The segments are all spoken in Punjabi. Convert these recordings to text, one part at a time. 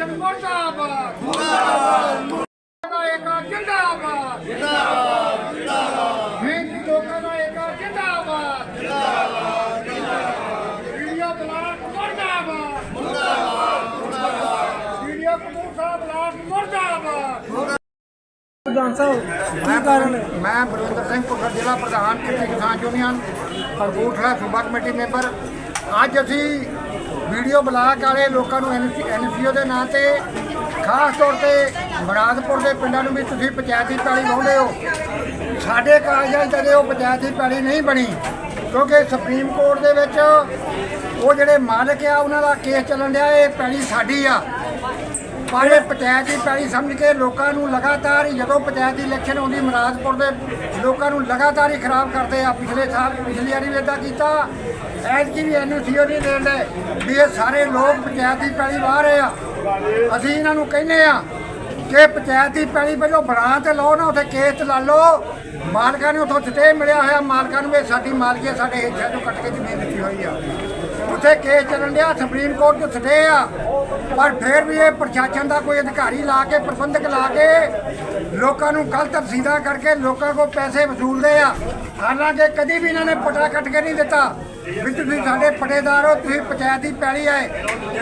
ਮੁਰਦਾਬਾਦ ਮੁਰਦਾਬਾਦ ਦਾ ਏਕਾ ਜਿੰਦਾਬਾਦ ਜਿੰਦਾਬਾਦ ਜਿੰਦਾਬਾਦ ਮਿਹਨਤੀ ਲੋਕਾਂ ਦਾ ਏਕਾ ਜਿੰਦਾਬਾਦ ਜਿੰਦਾਬਾਦ ਵੀਡੀਓ ਬਲਾਕ ਮੁਰਦਾਬਾਦ ਮੁਰਦਾਬਾਦ ਵੀਡੀਓ ਕਪੂਰ ਸਾਹਿਬ ਬਲਾਕ ਮੁਰਦਾਬਾਦ ਪ੍ਰਧਾਨ ਸਾਹਿਬ ਕੀ ਕਾਰਨ ਹੈ ਮੈਂ ਬਲਵਿੰਦਰ ਸਿੰਘ ਭੁੱਲਰ ਜ਼ਿਲ੍ਹਾ ਪ੍ਰਧਾਨ ਕਿਰਤੀ ਕਿਸਾਨ ਯੂਨੀਅਨ ਕਪੂਰਥਲਾ ਸੂਬਾ ਕਮੇਟੀ ਮੈਂਬਰ ਅੱਜ ਅਸੀਂ ਵੀਡੀਓ ਬਲਾਕ ਵਾਲੇ ਲੋਕਾਂ ਨੂੰ ਐਨਸੀਓ ਦੇ ਨਾਂ ਤੇ ਖਾਸ ਤੌਰ ਤੇ ਮਰਾਦਪੁਰ ਦੇ ਪਿੰਡਾਂ ਨੂੰ ਵੀ ਤੁਸੀਂ ਪੰਚਾਇਤੀ ਪੈਲੀ ਲਾਉਂਦੇ ਹੋ। ਸਾਡੇ ਕਾਗਜ਼ਾਂ 'ਚ ਅਜੇ ਉਹ ਪੰਚਾਇਤੀ ਪੈਲੀ ਨਹੀਂ ਬਣੀ, ਕਿਉਂਕਿ ਸੁਪਰੀਮ ਕੋਰਟ ਦੇ ਵਿੱਚ ਉਹ ਜਿਹੜੇ ਮਾਲਕ ਆ, ਉਹਨਾਂ ਦਾ ਕੇਸ ਚੱਲਣ ਡਿਆ, ਇਹ ਪੈਲੀ ਸਾਡੀ ਆ। ਪਰ ਇਹ ਪੰਚਾਇਤ ਦੀ ਪੈਲੀ ਸਮਝ ਕੇ ਲੋਕਾਂ ਨੂੰ ਲਗਾਤਾਰ ਹੀ ਜਦੋਂ ਪੰਚਾਇਤ ਦੀ ਇਲੈਕਸ਼ਨ ਆਉਂਦੀ, ਮਰਾਦਪੁਰ ਦੇ ਲੋਕਾਂ ਨੂੰ ਲਗਾਤਾਰ ਹੀ ਖਰਾਬ ਕਰਦੇ ਆ। ਪਿਛਲੇ ਸਾਲ, ਪਿਛਲੀ ਵਾਰੀ ਵੀ ਇਦਾਂ ਕੀਤਾ। ਐਤਕੀ ਵੀ ਐਨਸੀਓ ਨਹੀਂ ਦੇਣ ਦੇ ਵੀ ਇਹ ਸਾਰੇ ਲੋਕ ਪੰਚਾਇਤ ਦੀ ਪੈਲੀ ਵਾਹ ਰਹੇ ਆ। ਅਸੀਂ ਇਹਨਾਂ ਨੂੰ ਕਹਿੰਦੇ ਆ ਕਿ ਪੰਚਾਇਤ ਦੀ ਪੈਲੀ ਵੱਲੋਂ ਬਣਾ ਤੇ ਲਓ ਨਾ, ਉੱਥੇ ਕੇਸ ਤੇ ਲਾ ਲਓ। ਮਾਲਕਾਂ ਨੂੰ ਉੱਥੋਂ ਸਟੇ ਮਿਲਿਆ ਹੋਇਆ, ਮਾਲਕਾਂ ਨੂੰ ਵੀ ਸਾਡੀ ਮਾਲਕੀ ਸਾਡੇ ਹਿੱਸਿਆਂ ਤੋਂ ਕੱਟ ਕੇ ਜ਼ਮੀਨ ਦਿੱਤੀ ਹੋਈ ਆ। ਉੱਥੇ ਕੇਸ ਚੱਲਣ ਡਿਆ, ਸੁਪਰੀਮ ਕੋਰਟ ਤੋਂ ਸਟੇ ਆ। ਪਰ ਫਿਰ ਵੀ ਇਹ ਪ੍ਰਸ਼ਾਸਨ ਦਾ ਕੋਈ ਅਧਿਕਾਰੀ ਲਾ ਕੇ, ਪ੍ਰਬੰਧਕ ਲਾ ਕੇ ਲੋਕਾਂ ਨੂੰ ਗਲਤ ਰਸੀਦਾਂ ਕਰਕੇ ਲੋਕਾਂ ਕੋਲ ਪੈਸੇ ਵਸੂਲਦੇ ਆ। ਹਾਲਾਂਕਿ ਕਦੀ ਵੀ ਇਹਨਾਂ ਨੇ ਪਟਾ ਕੱਟ ਕੇ ਨਹੀਂ ਦਿੱਤਾ ਵੀ ਤੁਸੀਂ ਸਾਡੇ ਪਟੇਦਾਰ ਹੋ, ਤੁਸੀਂ ਪੰਚਾਇਤ ਦੀ ਪੈਲੀ ਆਏ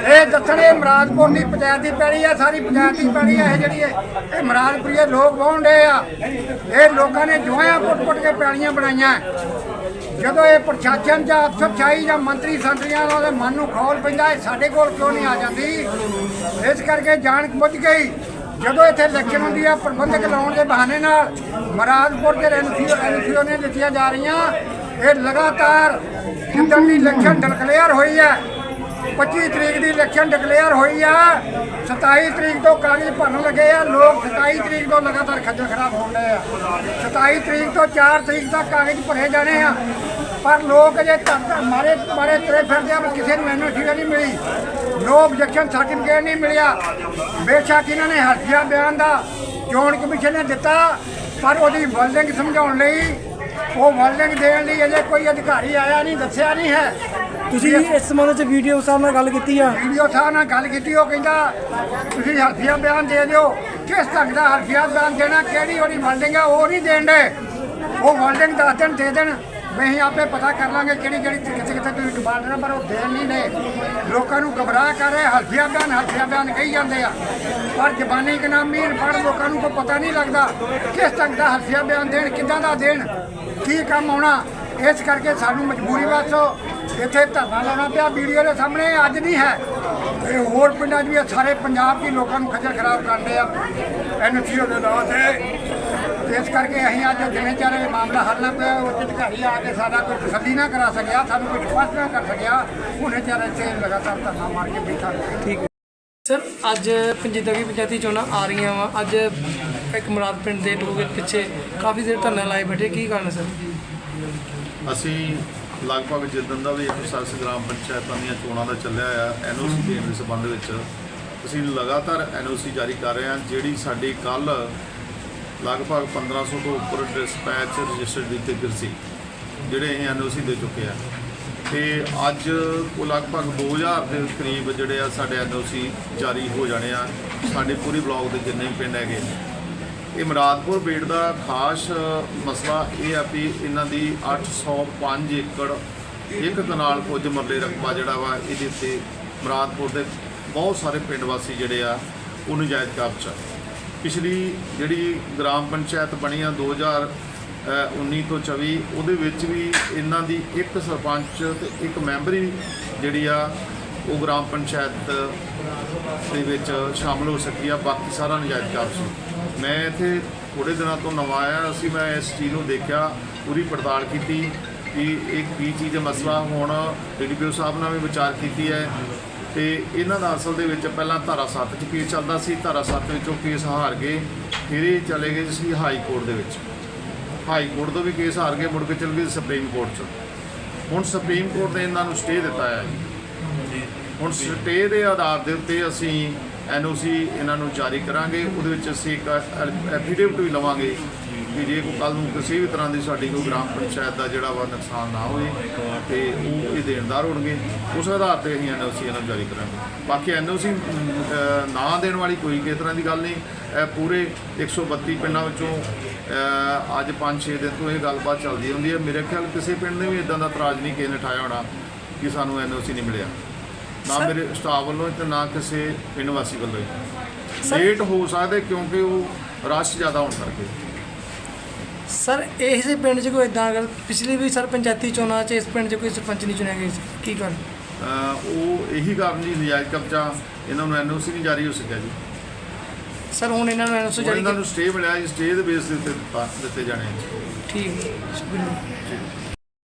ਇਹ। ਦੱਸਣੇ ਮਰਾਦਪੁਰ ਦੀ ਪੰਚਾਇਤ ਦੀ ਪੈਲੀ ਆ, ਸਾਰੀ ਪੰਚਾਇਤ ਦੀ ਪੈਲੀ ਆ, ਇਹ ਜਿਹੜੀ ਇਹ ਇਹ ਮਰਾਦਪੁਰੀਏ ਲੋਕ ਵਾਹੁੰਦੇ ਆ। ਇਹ ਲੋਕਾਂ ਨੇ ਜੁਆਇਆ ਪੁੱਟ-ਪੁੱਟ ਕੇ ਪੈਲੀਆਂ ਬਣਾਈਆਂ। ਜਦੋਂ ਇਹ ਪ੍ਰਸ਼ਾਸਨ ਜਾਂ ਅਫਸਰਸ਼ਾਹੀ ਜਾਂ ਮੰਤਰੀ ਸੰਤਰੀਆਂ ਦਾ ਉਹਦੇ ਮਨ ਨੂੰ ਖੌਲ ਪੈਂਦਾ, ਇਹ ਸਾਡੇ ਕੋਲ ਕਿਉਂ ਨਹੀਂ ਆ ਜਾਂਦੀ? ਇਸ ਕਰਕੇ ਜਾਣ ਬੁੱਝ ਗਈ। ਜਦੋਂ ਇੱਥੇ ਇਲੈਕਸ਼ਨ ਹੁੰਦੀ ਆ, ਪ੍ਰਬੰਧਕ ਲਾਉਣ ਦੇ ਬਹਾਨੇ ਨਾਲ ਮਰਾਦਪੁਰ ਦੇ ਐਨਸੀਓ ਐਨਸੀਓ ਨੇ ਦਿੱਤੀਆਂ ਜਾ ਰਹੀਆਂ, ਇਹ ਲਗਾਤਾਰ ਜਿੱਦਣ ਦੀ ਇਲੈਕਸ਼ਨ ਡਿਕਲੇਅਰ ਹੋਈ ਹੈ 25 ਤਰੀਕ ਦੀ ਇਲੈਕਸ਼ਨ ਡਿਕਲੇਅਰ ਹੋਈ ਆ। 27 ਤਰੀਕ ਤੋਂ ਕਾਗਜ਼ ਭਰਨ ਲੱਗੇ ਆ। ਲੋਕ 27 ਤਰੀਕ ਤੋਂ ਲਗਾਤਾਰ ਖੱਜਲ ਖਰਾਬ ਹੋਣ ਰਹੇ ਆ। 27 ਤਰੀਕ ਤੋਂ 4 ਤਰੀਕ ਤੱਕ ਕਾਗਜ਼ ਭਰੇ ਜਾਣੇ ਆ। ਪਰ ਲੋਕ ਅਜੇ ਤੱਕ ਮਾਰੇ ਮਾਰੇ ਤੁਰੇ ਫਿਰਦੇ ਆ, ਵੀ ਕਿਸੇ ਨੂੰ ਐਨਓਸੀ ਨਹੀਂ ਮਿਲੀ। ਨੋ ਆਬਜੈਕਸ਼ਨ ਸਰਟੀਫਿਕੇਟ ਨਹੀਂ ਮਿਲਿਆ। ਬੇਸ਼ੱਕ ਇਹਨਾਂ ਨੇ ਹਲਫੀਆ ਬਿਆਨ ਦਾ ਚੋਣ ਕਮਿਸ਼ਨ ਨੇ ਦਿੱਤਾ, ਪਰ ਉਹਦੀ ਵਰਡਿੰਗ ਸਮਝਾਉਣ ਲਈ, ਉਹ ਵਰਡਿੰਗ ਦੇਣ ਲਈ ਅਜੇ ਕੋਈ ਅਧਿਕਾਰੀ ਆਇਆ ਨਹੀਂ, ਦੱਸਿਆ ਨਹੀਂ ਹੈ। ਤੁਸੀਂ ਇਸ ਸੰਬੰਧ ਵਿੱਚ ਵੀਡੀਓ ਸਾਹਿਬ ਨਾਲ ਗੱਲ ਕੀਤੀ ਆ? ਵੀਡੀਓ ਸਾਹਿਬ ਨਾਲ ਗੱਲ ਕੀਤੀ, ਉਹ ਕਹਿੰਦਾ, ਤੁਸੀਂ ਹਲਫੀਆ ਬਿਆਨ ਦੇ ਦਿਓ। ਕਿਸ ਢੰਗ ਦਾ ਹਲਫੀਆ ਬਿਆਨ ਦੇਣਾ, ਕਿਹੜੀ ਉਹਦੀ ਵਰਡਿੰਗ ਆ, ਉਹ ਨਹੀਂ ਦੇਣ ਦੇ। ਉਹ ਵਰਡਿੰਗ ਦੱਸ ਦੇਣ, ਦੇ ਦੇਣ। ਅਸੀਂ ਆਪੇ ਪਤਾ ਕਰ ਲਾਂਗੇ ਕਿਹੜੀ ਕਿਹੜੀ ਤੇ ਕਿੱਥੇ ਕਿੱਥੇ ਤੁਸੀਂ ਡਿਮਾਂਡ ਦੇਣਾ, ਪਰ ਉਹ ਦੇਣ ਨਹੀਂ ਨੇ। ਲੋਕਾਂ ਨੂੰ ਗਮਰਾਹ ਕਰ ਰਹੇ ਹਲਫੀਆ ਬਿਆਨ ਹਲਫੀਆ ਬਿਆਨ ਕਹੀ ਜਾਂਦੇ ਆ। ਪਰ ਜ਼ਬਾਨੀ ਇਕਨਾਮੀ ਅਨਪੜ੍ਹ ਲੋਕਾਂ ਨੂੰ ਕੋਈ ਪਤਾ ਨਹੀਂ ਲੱਗਦਾ ਕਿਸ ਢੰਗ ਦਾ ਹਲਫੀਆ ਬਿਆਨ ਦੇਣ, ਕਿੱਦਾਂ ਦਾ ਦੇਣ, ਕੀ ਕੰਮ ਆਉਣਾ। ਇਸ ਕਰਕੇ ਸਾਨੂੰ ਮਜਬੂਰੀ ਵਾਸੋ ਇੱਥੇ ਧਰਨਾ ਲਾਉਣਾ ਪਿਆ। ਵੀਡੀਓ ਦੇ ਸਾਹਮਣੇ ਅੱਜ ਨਹੀਂ ਹੈ। ਇਹ ਹੋਰ ਪਿੰਡਾਂ 'ਚ ਵੀ ਸਾਰੇ ਪੰਜਾਬ ਦੇ ਲੋਕਾਂ ਨੂੰ ਖੱਜਲ ਖਰਾਬ ਕਰਦੇ ਆ। ਐਨਸੀਓ ਦੇ ਨਾਂ ਤੇ। ਇਸ ਕਰਕੇ ਅਸੀਂ ਅੱਜ ਜਿਵੇਂ ਚਾਰੇ ਇਹ ਮਾਮਲਾ ਹੱਲ ਨਾ ਪਿਆ ਉਹ ਅਧਿਕਾਰੀ ਆ ਕੇ ਸਾਡਾ ਕੋਈ ਤਸੱਲੀ ਨਾ ਕਰਾ ਸਕਿਆ, ਸਾਨੂੰ ਕੋਈ ਸਪਸ਼ਟ ਨਾ ਕਰ ਸਕਿਆ। ਉਹਨੇ ਚਾਰੇ ਇੱਥੇ ਲਗਾਤਾਰ ਧਰਨਾ ਮਾਰ ਕੇ ਬੈਠਾ। ਠੀਕ। ਸਰ, ਅੱਜ ਪੰਜੀਦਗੀ ਪੰਚਾਇਤੀ ਚੋਣਾਂ ਆ ਰਹੀਆਂ ਵਾ। ਅੱਜ ਇੱਕ ਮੁਰਾਦ ਪਿੰਡ ਦੇ ਲੋਕ ਪਿੱਛੇ ਕਾਫੀ ਦੇਰ ਧਰਨਾ ਲਾਏ ਬੈਠੇ। ਕੀ ਕਾਰਨ ਹੈ ਸਰ? ਅਸੀਂ ਲਗਭਗ ਜਿੱਦਣ ਦਾ ਵੀ ਇੱਕ ਸਰਸ ਗ੍ਰਾਮ ਪੰਚਾਇਤਾਂ ਦੀਆਂ ਚੋਣਾਂ ਦਾ ਚੱਲਿਆ ਆ ਐਨਓਸੀ ਦੇਣ ਦੇ ਸੰਬੰਧ ਵਿੱਚ ਅਸੀਂ ਲਗਾਤਾਰ ਐਨਓਸੀ ਜਾਰੀ ਕਰ ਰਹੇ ਹਾਂ ਜਿਹੜੀ ਸਾਡੀ ਕੱਲ ਲਗਭਗ 1500 ਤੋਂ ਉੱਪਰ ਡਿਸਪੈਚ ਰਜਿਸਟਰਡ ਦਿੱਤੇ ਗਏ ਸੀ ਜਿਹੜੇ ਅਸੀਂ ਐਨਓਸੀ ਦੇ ਚੁੱਕੇ ਆ। ਤੇ ਅੱਜ ਉਹ ਲਗਭਗ 2000 ਦੇ ਕਰੀਬ ਜਿਹੜੇ ਆ ਸਾਡੇ ਐਨਓਸੀ ਜਾਰੀ ਹੋ ਜਾਣੇ ਆ ਸਾਡੇ ਪੂਰੀ ਬਲਾਕ ਦੇ ਜਿੰਨੇ ਵੀ ਪਿੰਡ ਹੈਗੇ ਇਹ ਮਰਾਦਪੁਰ ਬੇੜ ਦਾ ਖਾਸ ਮਸਲਾ ਇਹ ਆ ਵੀ ਇਹਨਾਂ ਦੀ 805 ਏਕੜ ਇੱਕ ਕਨਾਲ ਕੁਝ ਮਰਲੇ ਰਕਬਾ ਜਿਹੜਾ ਵਾ, ਇਹਦੇ ਉੱਤੇ ਮੁਰਾਦਪੁਰ ਦੇ ਬਹੁਤ ਸਾਰੇ ਪਿੰਡ ਵਾਸੀ ਜਿਹੜੇ ਆ ਉਹ ਨਜਾਇਜ਼ ਕਬਜ਼ਾ ਪਿਛਲੀ ਜਿਹੜੀ ਗ੍ਰਾਮ ਪੰਚਾਇਤ ਬਣੀ ਆ 2019 ਤੋਂ 24 ਉਹਦੇ ਵਿੱਚ ਵੀ ਇਹਨਾਂ ਦੀ ਇੱਕ ਸਰਪੰਚ ਤੇ ਇੱਕ ਮੈਂਬਰੀ ਜਿਹੜੀ ਆ, ਉਹ ਗ੍ਰਾਮ ਪੰਚਾਇਤ ਦੇ ਵਿੱਚ ਸ਼ਾਮਲ ਹੋ ਸਕੀ ਆ, ਬਾਕੀ ਸਾਰਾ ਨਜਾਇਜ਼ ਕਬਜ਼ਾ ਮੈਂ ਇੱਥੇ ਥੋੜੇ ਦਿਨਾਂ ਤੋਂ ਨਵਾਂ ਆਇਆ, ਅਸੀਂ ਮੈਂ ਇਸ ਚੀਜ਼ ਨੂੰ ਦੇਖਿਆ, ਪੂਰੀ ਪੜਤਾਲ ਕੀਤੀ ਕਿ ਇਹ ਕੀ ਚੀਜ਼ ਦਾ ਮਸਲਾ। ਹੁਣ ਡੀਡੀਪੀਓ ਸਾਹਿਬ ਨਾਲ ਵੀ ਵਿਚਾਰ ਕੀਤੀ ਹੈ ਤੇ ਇਹਨਾਂ ਦਾ ਅਸਲ ਦੇ ਵਿੱਚ ਪਹਿਲਾਂ ਧਾਰਾ 7 ਚ ਕੇਸ ਚੱਲਦਾ ਸੀ, ਧਾਰਾ 7 ਵਿੱਚੋਂ ਕੇਸ ਹਾਰ ਗਏ, ਫਿਰ ਇਹ ਚਲੇ ਗਏ ਸੀ ਹਾਈ ਕੋਰਟ ਦੇ ਵਿੱਚ। ਹਾਈ ਕੋਰਟ ਤੋਂ ਵੀ ਕੇਸ ਹਾਰ ਕੇ ਮੁੜ ਕੇ ਚਲ ਗਏ ਸੁਪਰੀਮ ਕੋਰਟ 'ਚ। ਹੁਣ ਸੁਪਰੀਮ ਕੋਰਟ ਨੇ ਇਹਨਾਂ ਨੂੰ ਸਟੇ ਦਿੱਤਾ ਹੈ। ਹੁਣ ਸਟੇ ਦੇ ਆਧਾਰ ਦੇ ਉੱਤੇ ਅਸੀਂ ਐਨਓਸੀ ਇਹਨਾਂ ਨੂੰ ਜਾਰੀ ਕਰਾਂਗੇ। ਉਹਦੇ ਵਿੱਚ ਅਸੀਂ ਇੱਕ ਐਫੀਡੇਵਿਟ ਵੀ ਲਵਾਂਗੇ ਕਿ ਜੇ ਕੋਈ ਕੱਲ ਨੂੰ ਕਿਸੇ ਵੀ ਤਰ੍ਹਾਂ ਦੀ ਸਾਡੀ ਕੋਈ ਗ੍ਰਾਮ ਪੰਚਾਇਤ ਦਾ ਜਿਹੜਾ ਵਾ ਨੁਕਸਾਨ ਨਾ ਹੋਵੇ ਤੇ ਉਹ ਇਹ ਦੇਣਦਾਰ ਹੋਣਗੇ ਉਸ ਆਧਾਰ ਤੇ ਅਸੀਂ ਐਨਓਸੀ ਇਹਨਾਂ ਨੂੰ ਜਾਰੀ ਕਰਾਂਗੇ। ਬਾਕੀ ਐਨਓਸੀ ਨਾ ਦੇਣ ਵਾਲੀ ਕੋਈ ਕਿਸੇ ਤਰ੍ਹਾਂ ਦੀ ਗੱਲ ਨਹੀਂ। ਇਹ ਪੂਰੇ 132 ਪਿੰਡਾਂ ਵਿੱਚੋਂ ਅੱਜ 5-6 ਦਿਨ ਤੋਂ ਇਹ ਗੱਲਬਾਤ ਚੱਲਦੀ ਹੁੰਦੀ ਹੈ। ਮੇਰੇ ਖਿਆਲ ਕਿਸੇ ਪਿੰਡ ਨੇ ਵੀ ਇਦਾਂ ਦਾ ਇਤਰਾਜ਼ ਨਹੀਂ ਕਿਸੇ ਨੇ ਠਾਇਆ ਹੋਣਾ ਕਿ ਸਾਨੂੰ ਐਨਓਸੀ ਨਹੀਂ ਮਿਲਿਆ। ਨਾ ਮੇਰੇ ਸਟਾਫ ਵੱਲੋਂ ਤੇ ਨਾ ਕਿਸੇ ਪਿੰਡ ਵਾਸੀ ਵੱਲੋਂ। ਲੇਟ ਹੋ ਸਕਦੇ ਕਿਉਂਕਿ ਉਹ ਰਸ਼ ਜ਼ਿਆਦਾ ਹੋਣ ਕਰਕੇ। ਸਰ ਇਸੇ ਪਿੰਡ 'ਚ ਕੋਈ ਇਦਾਂ ਅਗਰ ਪਿਛਲੀ ਵੀ ਸਰ ਪੰਚਾਇਤੀ ਚੋਣਾਂ 'ਚ ਇਸ ਪਿੰਡ 'ਚ ਕੋਈ ਸਰਪੰਚ ਨਹੀਂ ਚੁਣਿਆ ਗਿਆ ਸੀ ਕੀ ਕਾਰਨ? ਉਹ ਇਹੀ ਕਾਰਨ ਜੀ ਨਜਾਇਜ਼ ਕਬਜ਼ਾ ਇਹਨਾਂ ਨੂੰ ਐਨਓਸੀ ਨਹੀਂ ਜਾਰੀ ਹੋ ਸਕਿਆ ਜੀ। ਸਰ ਹੁਣ ਇਹਨਾਂ ਨੂੰ ਐਨਓਸੀ ਜਾਰੀ ਇਹਨਾਂ ਨੂੰ ਸਟੇ ਮਿਲਿਆ ਜੀ ਸਟੇ ਦੇ ਬੇਸ ਦੇ ਉੱਤੇ ਦਿੱਤਾ- ਦਿੱਤੇ ਜਾਣੇ। ਠੀਕ ਹੈ, ਸ਼ੁਕਰੀਆ।